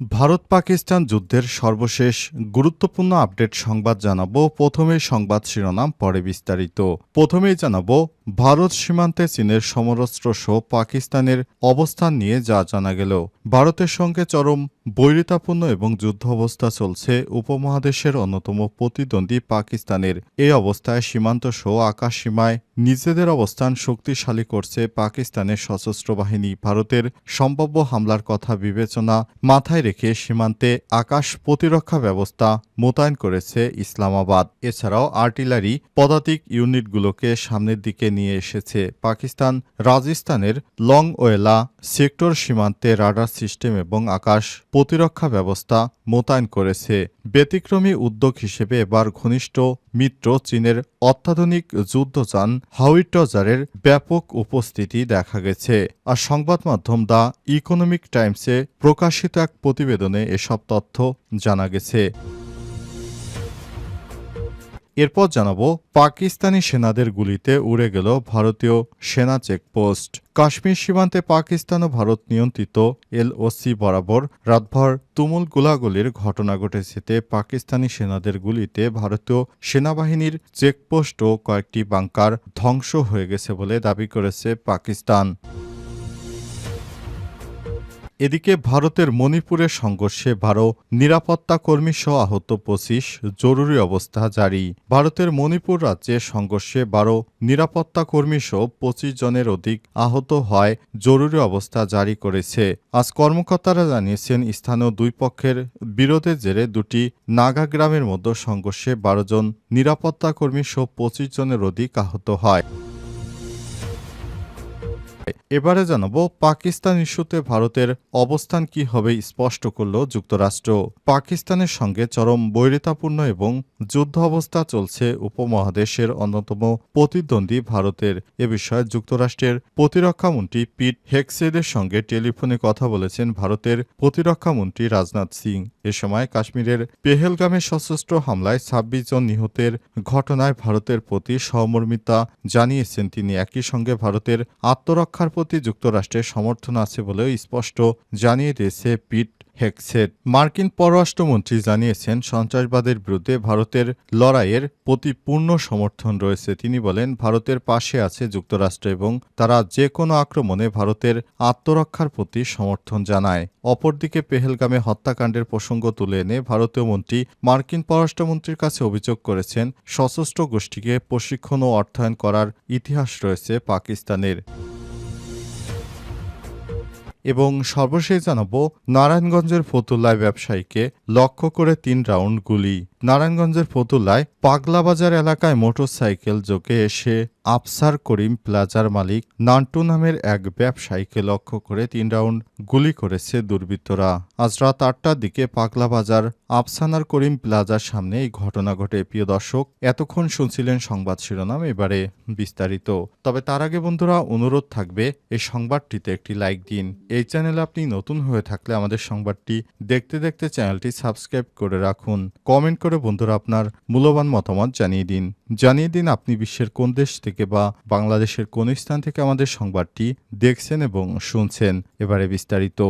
ভারত পাকিস্তান যুদ্ধের সর্বশেষ গুরুত্বপূর্ণ আপডেট সংবাদ জানাব। প্রথমে সংবাদ শিরোনাম, পরে বিস্তারিত। প্রথমেই জানাব, ভারত সীমান্তে চীনের সমরস্ত্র সহ পাকিস্তানের অবস্থান নিয়ে যা জানা গেল। ভারতের সঙ্গে চরম বৈরিতাপূর্ণ এবং যুদ্ধ অবস্থা চলছে। উপমহাদেশের অন্যতম প্রতিদ্বন্দ্বী পাকিস্তানের এই অবস্থায় সীমান্ত সহ আকাশ সীমায় নিজেদের অবস্থান শক্তিশালী করছে পাকিস্তানের সশস্ত্র বাহিনী। ভারতের সম্ভাব্য হামলার কথা বিবেচনা মাথায় রেখে সীমান্তে আকাশ প্রতিরক্ষা ব্যবস্থা মোতায়েন করেছে ইসলামাবাদ। এছাড়াও আর্টিলারি পদাতিক ইউনিটগুলোকে সামনের দিকে নিয়ে এসেছে। পাকিস্তান রাজস্থানের লংওয়েলা সেক্টর সীমান্তে রাডার সিস্টেম এবং আকাশ প্রতিরক্ষা ব্যবস্থা মোতায়েন করেছে। ব্যতিক্রমী উদ্যোগ হিসেবে এবার ঘনিষ্ঠ মিত্র চীনের অত্যাধুনিক যুদ্ধযান হাউইটজারের ব্যাপক উপস্থিতি দেখা গেছে। আর সংবাদ মাধ্যম দ্য ইকোনমিক টাইমসে প্রকাশিত এক প্রতিবেদনে এসব তথ্য জানা গেছে। এরপর জানাব, পাকিস্তানি সেনাদের গুলিতে উড়ে গেল ভারতীয় সেনা চেকপোস্ট। কাশ্মীর সীমান্তে পাকিস্তান ও ভারত নিয়ন্ত্রিত এলওসি বরাবর রাতভর তুমুল গোলাগুলির ঘটনা ঘটেছে পাকিস্তানি সেনাদের গুলিতে ভারতীয় সেনাবাহিনীর চেকপোস্ট ও কয়েকটি বাংকার ধ্বংস হয়ে গেছে বলে দাবি করেছে পাকিস্তান। এদিকে ভারতের মণিপুরের সংঘর্ষে বারো নিরাপত্তা কর্মী সহ আহত পঁচিশ জরুরি অবস্থা জারি। ভারতের মণিপুর রাজ্যে সংঘর্ষে বারো নিরাপত্তা কর্মী সহ পঁচিশ জনের অধিক আহত হয় জরুরি অবস্থা জারি করেছে। আজ কর্মকর্তারা জানিয়েছেন, স্থানীয় দুই পক্ষের বিরোধের জেরে দুটি নাগা গ্রামের মধ্যে সংঘর্ষে বারো জন নিরাপত্তা কর্মী সহ পঁচিশ জনের অধিক আহত হয়। এবারে জানাব পাকিস্তান ইস্যুতে ভারতের অবস্থান কি হবে স্পষ্ট করল যুক্তরাষ্ট্র। পাকিস্তানের সঙ্গে চরম বৈরিতাপূর্ণ এবং যুদ্ধ অবস্থা চলছে উপমহাদেশের অন্যতম প্রতিদ্বন্দ্বী ভারতের। এ বিষয়ে যুক্তরাষ্ট্রের প্রতিরক্ষামন্ত্রী পিট হেক্সেদের সঙ্গে টেলিফোনে কথা বলেছেন ভারতের প্রতিরক্ষামন্ত্রী রাজনাথ সিং। এ সময় কাশ্মীরের পেহেলগামে সশস্ত্র হামলায় ছাব্বিশ জন নিহতের ঘটনায় ভারতের প্রতি সহমর্মিতা জানিয়েছেন তিনি। একই সঙ্গে ভারতের আত্মরক্ষার প্রতি যুক্তরাষ্ট্রের সমর্থন আছে বলেও স্পষ্ট জানিয়ে দিয়েছে পিট হেক্সেট মার্কিন পররাষ্ট্রমন্ত্রী জানিয়েছেন, সন্ত্রাসবাদের বিরুদ্ধে ভারতের লড়াইয়ের প্রতি পূর্ণ সমর্থন রয়েছে। তিনি বলেন, ভারতের পাশে আছে যুক্তরাষ্ট্র এবং তারা যে কোনো আক্রমণে ভারতের আত্মরক্ষার প্রতি সমর্থন জানায়। অপরদিকে পেহেলগামে হত্যাকাণ্ডের প্রসঙ্গ তুলে এনে ভারতীয় মন্ত্রী মার্কিন পররাষ্ট্রমন্ত্রীর কাছে অভিযোগ করেছেন, সশস্ত্র গোষ্ঠীকে প্রশিক্ষণ ও অর্থায়ন করার ইতিহাস রয়েছে পাকিস্তানের। এবং সর্বশেষ জানাব নারায়ণগঞ্জের ফতুল্লায় ব্যবসায়ীকে লক্ষ্য করে তিন রাউন্ড গুলি। নারায়ণগঞ্জের ফতুল্লায় পাগলাবাজার এলাকায় মোটরসাইকেল যোগে এসে আফসার করিম প্লাজার মালিক নান্টু নামের এক ব্যবসায়ীকে লক্ষ্য করে তিন রাউন্ড গুলি করেছে দুর্বৃত্তরা। আজ রাত আটটার দিকে পাগলাবাজার আফসানার করিম প্লাজার সামনে এই ঘটনা ঘটে। প্রিয় দর্শক, এতক্ষণ শুনছিলেন সংবাদ শিরোনাম, এবারে বিস্তারিত। তবে তার আগে বন্ধুরা, অনুরোধ থাকবে, এই সংবাদটিতে একটি লাইক দিন। এই চ্যানেলে আপনি নতুন হয়ে থাকলে আমাদের সংবাদটি দেখতে দেখতে চ্যানেলটি সাবস্ক্রাইব করে রাখুন। কমেন্ট করে বন্ধুরা আপনার মূল্যবান মতামত জানিয়ে দিন। জানিয়ে দিন আপনি বিশ্বের কোন দেশ থেকে বা বাংলাদেশের কোন স্থান থেকে আমাদের সংবাদটি দেখছেন এবং শুনছেন। এবারে বিস্তারিত।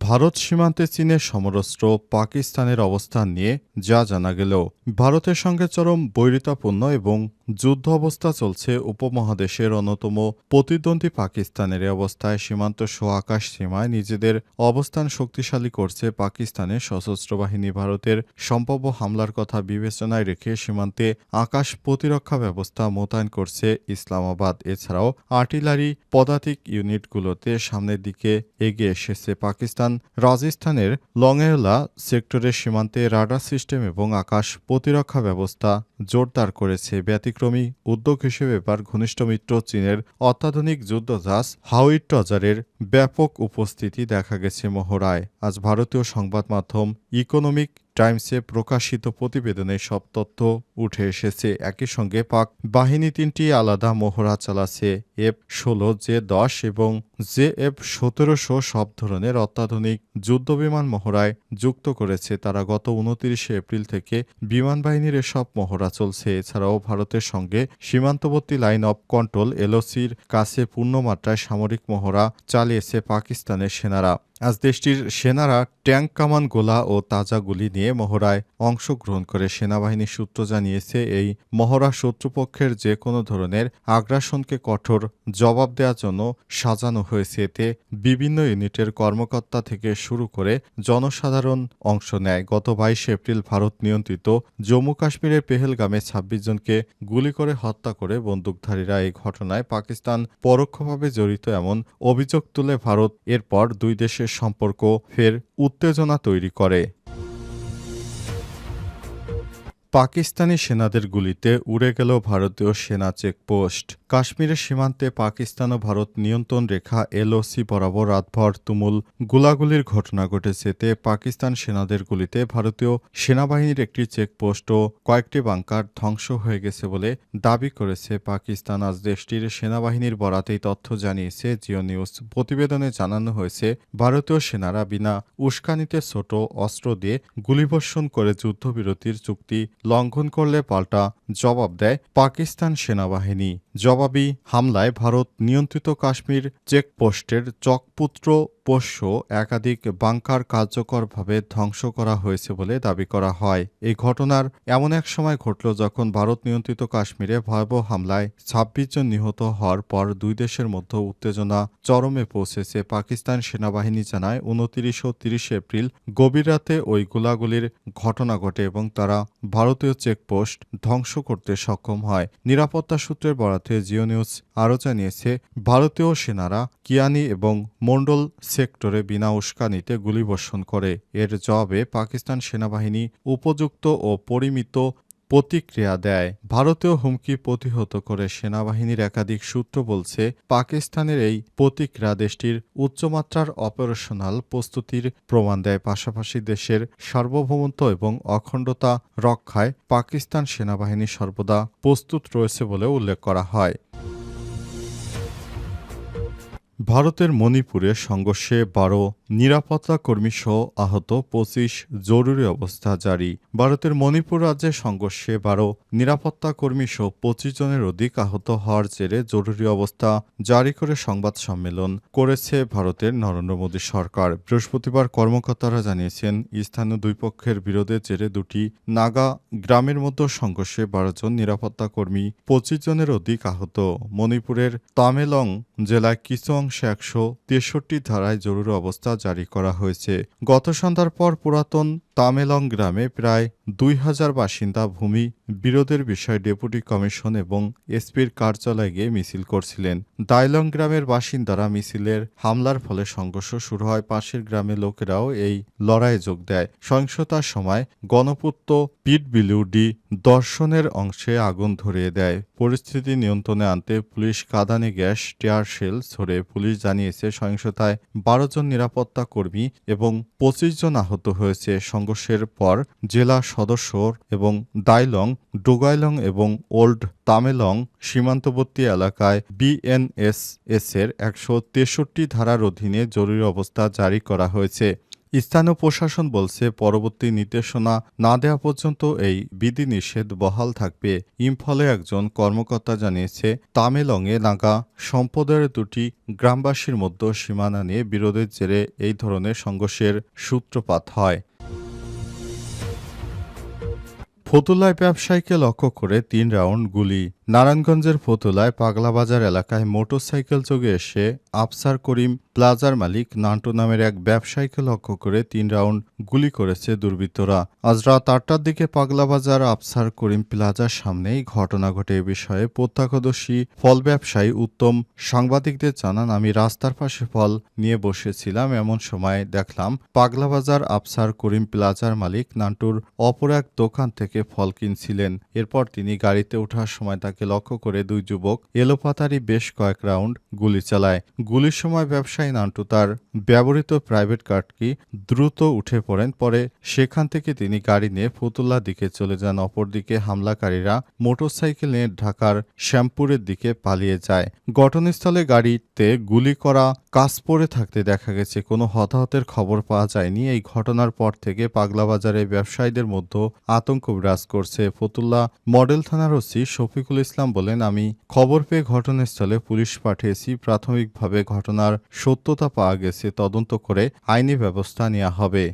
ভারত সীমান্তে চীনের সমরস্ত্র পাকিস্তানের অবস্থান নিয়ে যা জানা গেল। ভারতের সঙ্গে চরম বৈরিতাপূর্ণ এবং যুদ্ধ অবস্থা চলছে উপমহাদেশের অন্যতম প্রতিদ্বন্দ্বী পাকিস্তানের অবস্থায় সীমান্ত সহ আকাশ সীমায় নিজেদের অবস্থান শক্তিশালী করছে পাকিস্তানের সশস্ত্র বাহিনী। ভারতের সম্ভাব্য হামলার কথা বিবেচনায় রেখে সীমান্তে আকাশ প্রতিরক্ষা ব্যবস্থা মোতায়েন করছে ইসলামাবাদ। এছাড়াও আর্টিলারি পদাতিক ইউনিটগুলোতে সামনের দিকে এগিয়ে এসেছে পাকিস্তান। রাজস্থানের লংয়েলা সেক্টরের সীমান্তে রাডার সিস্টেম এবং আকাশ প্রতিরক্ষা ব্যবস্থা জোরদার করেছে। ব্যতিক্রমী উদ্যোগ হিসেবে এবার ঘনিষ্ঠ মিত্র চীনের অত্যাধুনিক যুদ্ধজাহাজ হাউইটজারের ব্যাপক উপস্থিতি দেখা গেছে মহড়ায়। আজ ভারতীয় সংবাদ মাধ্যম ইকোনমিক টাইমসে প্রকাশিত প্রতিবেদনে সব তথ্য উঠে এসেছে। একই সঙ্গে পাক বাহিনী তিনটি আলাদা মহড়া চালাচ্ছে। এফ ষোলো জে দশ এবং জে এফ সতেরোশো সব ধরনের অত্যাধুনিক যুদ্ধবিমান মহড়ায় যুক্ত করেছে তারা। গত উনতিরিশে এপ্রিল থেকে বিমান বাহিনীর এসব মহড়া চলছে। এছাড়াও ভারতের সঙ্গে সীমান্তবর্তী লাইন অফ কন্ট্রোল এলওসির কাছে পূর্ণমাত্রায় সামরিক মহড়া চালিয়েছে পাকিস্তানের সেনারা। আজ দেশটির সেনারা ট্যাঙ্ক কামান গোলা ও তাজা গুলি নিয়ে মহড়ায় অংশগ্রহণ করে। সেনাবাহিনীর সূত্র জানিয়েছে, এই মহড়া শত্রুপক্ষের যে কোনো ধরনের আগ্রাসনকে কঠোর জবাব দেওয়ার জন্য সাজানো হয়েছে। এতে বিভিন্ন ইউনিটের কর্মকর্তা থেকে শুরু করে জনসাধারণ অংশ নেয়। গত বাইশে এপ্রিল ভারত নিয়ন্ত্রিত জম্মু কাশ্মীরের পেহেলগামে ছাব্বিশ জনকে গুলি করে হত্যা করে বন্দুকধারীরা এই ঘটনায় পাকিস্তান পরোক্ষভাবে জড়িত। এমন অভিযোগ তুলে ভারত। এরপর দুই দেশের সম্পর্ক ফের উত্তেজনা তৈরি করে। পাকিস্তানি সেনাদের গুলিতে উড়ে গেল ভারতীয় সেনা চেকপোস্ট। কাশ্মীরের সীমান্তে পাকিস্তান ও ভারত নিয়ন্ত্রণ রেখা এলওসি বরাবর রাতভর তুমুল গোলাগুলির ঘটনা ঘটেছে। এতে পাকিস্তান সেনাদের গুলিতে ভারতীয় সেনাবাহিনীর একটি চেকপোস্ট ও কয়েকটি বাংকার ধ্বংস হয়ে গেছে বলে দাবি করেছে পাকিস্তান। আজ দেশটির সেনাবাহিনীর বরাতেই তথ্য জানিয়েছে জিও নিউজ। প্রতিবেদনে জানানো হয়েছে, ভারতীয় সেনারা বিনা উস্কানিতে ছোট অস্ত্র দিয়ে গুলিবর্ষণ করে যুদ্ধবিরতির চুক্তি লঙ্ঘন করলে পাল্টা জবাব দেয় পাকিস্তান সেনাবাহিনী। জবাবি হামলায় ভারত নিয়ন্ত্রিত কাশ্মীর চেকপোস্টের চকপুত্র পোষ্য একাধিক বাংকার কার্যকরভাবে ধ্বংস করা হয়েছে বলে দাবি করা হয়। এই ঘটনার এমন এক সময় ঘটল যখন ভারত নিয়ন্ত্রিত কাশ্মীরে ভয়াবহ হামলায় ছাব্বিশ জন নিহত হওয়ার পর দুই দেশের মধ্যে উত্তেজনা চরমে পৌঁছেছে। পাকিস্তান সেনাবাহিনী জানায়, উনতিরিশ ও তিরিশে এপ্রিল গভীর রাতে ওই গোলাগুলির ঘটনা ঘটে এবং তারা ভারতীয় চেকপোস্ট ধ্বংস করতে সক্ষম হয়। নিরাপত্তা সূত্রের বরাতে জিও নিউজ আরও জানিয়েছে, ভারতীয় সেনারা কিয়ানি এবং মন্ডল সেক্টরে বিনা উস্কানিতে গুলিবর্ষণ করে। এর জবাবে পাকিস্তান সেনাবাহিনী উপযুক্ত ও পরিমিত প্রতিক্রিয়া দেয়। ভারতীয় হুমকি প্রতিহত করে সেনাবাহিনীর একাধিক সূত্র বলছে, পাকিস্তানের এই প্রতিক্রিয়া দেশটির উচ্চমাত্রার অপারেশনাল প্রস্তুতির প্রমাণ দেয়। পাশাপাশি দেশের সার্বভৌমত্ব এবং অখণ্ডতা রক্ষায় পাকিস্তান সেনাবাহিনী সর্বদা প্রস্তুত রয়েছে বলে উল্লেখ করা হয়। ভারতের মণিপুরে সংঘর্ষে বারো নিরাপত্তা কর্মী সহ আহত পঁচিশ জরুরি অবস্থা জারি। ভারতের মণিপুর রাজ্যে সংঘর্ষে বারো নিরাপত্তা কর্মী সহ পঁচিশ জনের অধিক আহত হওয়ার জেরে জরুরি অবস্থা জারি করে সংবাদ সম্মেলন করেছে ভারতের নরেন্দ্র মোদী সরকার। বৃহস্পতিবার কর্মকর্তারা জানিয়েছেন, স্থানীয় দুই পক্ষের বিরোধের জেরে দুটি নাগা গ্রামের মধ্যে সংঘর্ষে বারো জন নিরাপত্তা কর্মী, পঁচিশ জনের অধিক আহত। মণিপুরের তামেলং জেলায় কিছু একশো তেষট্টি ধারায় জরুরি অবস্থা জারি করা হয়েছে। গত সন্ধ্যার পর পুরাতন তামেলং গ্রামে প্রায় দুই হাজার বাসিন্দা ভূমি বিরোধের বিষয়ে ডেপুটি কমিশন এবং এসপির কার্যালয়ে গিয়ে মিছিল করছিলেন। দাইলং গ্রামের বাসিন্দারা মিছিলের হামলার ফলে সংঘর্ষ শুরু হয়। পাশের গ্রামের লোকেরাও এই লড়াইয়ে যোগ দেয়। সহিংসতার সময় গণপূর্ত পিট বিলুডি দর্শনের অংশে আগুন ধরিয়ে দেয়। পরিস্থিতি নিয়ন্ত্রণে আনতে পুলিশ কাঁদানে গ্যাস, টিয়ার শেল ছড়ে পুলিশ জানিয়েছে, সহিংসতায় বারো জন নিরাপত্তা কর্মী এবং পঁচিশ জন আহত হয়েছে। সংঘর্ষের পর জেলা সদস্য এবং দাইলং, ডোগাইলং এবং ওল্ড তামেলং সীমান্তবর্তী এলাকায় বিএনএসএস এর একশো তেষট্টি ধারার অধীনে জরুরি অবস্থা জারি করা হয়েছে। স্থানীয় প্রশাসন বলছে, পরবর্তী নির্দেশনা না দেওয়া পর্যন্ত এই বিধিনিষেধ বহাল থাকবে। ইম্ফলে একজন কর্মকর্তা জানিয়েছে, তামেলংয়ে নাগা সম্প্রদায়ের দুটি গ্রামবাসীর মধ্যে সীমানা নিয়ে বিরোধের জেরে এই ধরনের সংঘর্ষের সূত্রপাত হয়। ফতুল্লায় ব্যবসায়ীকে লক্ষ্য করে তিন রাউন্ড গুলি। নারায়ণগঞ্জের ফতুলায় পাগলাবাজার এলাকায় মোটরসাইকেল যোগে এসে আফসার করিম প্লাজার মালিক নান্টু নামের এক ব্যবসায়ীকে লক্ষ্য করে তিন রাউন্ড গুলি করেছে দুর্বৃত্তরা। আজ রাত আটটার দিকে পাগলাবাজার আফসার করিম প্লাজার সামনেই ঘটনা ঘটে। এ বিষয়ে প্রত্যক্ষদর্শী ফল ব্যবসায়ী উত্তম সাংবাদিকদের জানান, আমি রাস্তার পাশে ফল নিয়ে বসেছিলাম, এমন সময় দেখলাম পাগলাবাজার আফসার করিম প্লাজার মালিক নান্টুর অপর এক দোকান থেকে ফল কিনছিলেন। এরপর তিনি গাড়িতে ওঠার সময় তাকে লক্ষ্য করে দুই যুবক এলোপাতারি বেশ কয়েক রাউন্ড গুলি চালায়। গুলির সময় ব্যবসায়ী ব্যবসায়ী নান্টু, তার ব্যবহৃত প্রাইভেট কারটি দ্রুত উঠে পড়েন, পরে সেখান থেকে তিনি গাড়ি নিয়ে ফতুল্লার দিকে চলে যান। অপরদিকে হামলাকারীরা মোটরসাইকেল নিয়ে ঢাকার শ্যামপুরের দিকে পালিয়ে যায়। ঘটনাস্থলে গাড়িতে গুলি করা, কাজ পড়ে থাকতে দেখা গেছে। কোনো হতাহতের খবর পাওয়া যায়নি। এই ঘটনার পর থেকে পাগলাবাজারে ব্যবসায়ীদের মধ্যে আতঙ্ক বিরাজ করছে। ফতুল্লা মডেল থানার ওসি শফিকুল ইসলাম বলেন, আমি খবর পেয়ে ঘটনাস্থলে পুলিশ পাঠিয়েছি। প্রাথমিকভাবে ঘটনার সত্যতা পাওয়া গেছে তদন্ত করে আইনি ব্যবস্থা নেওয়া হবে।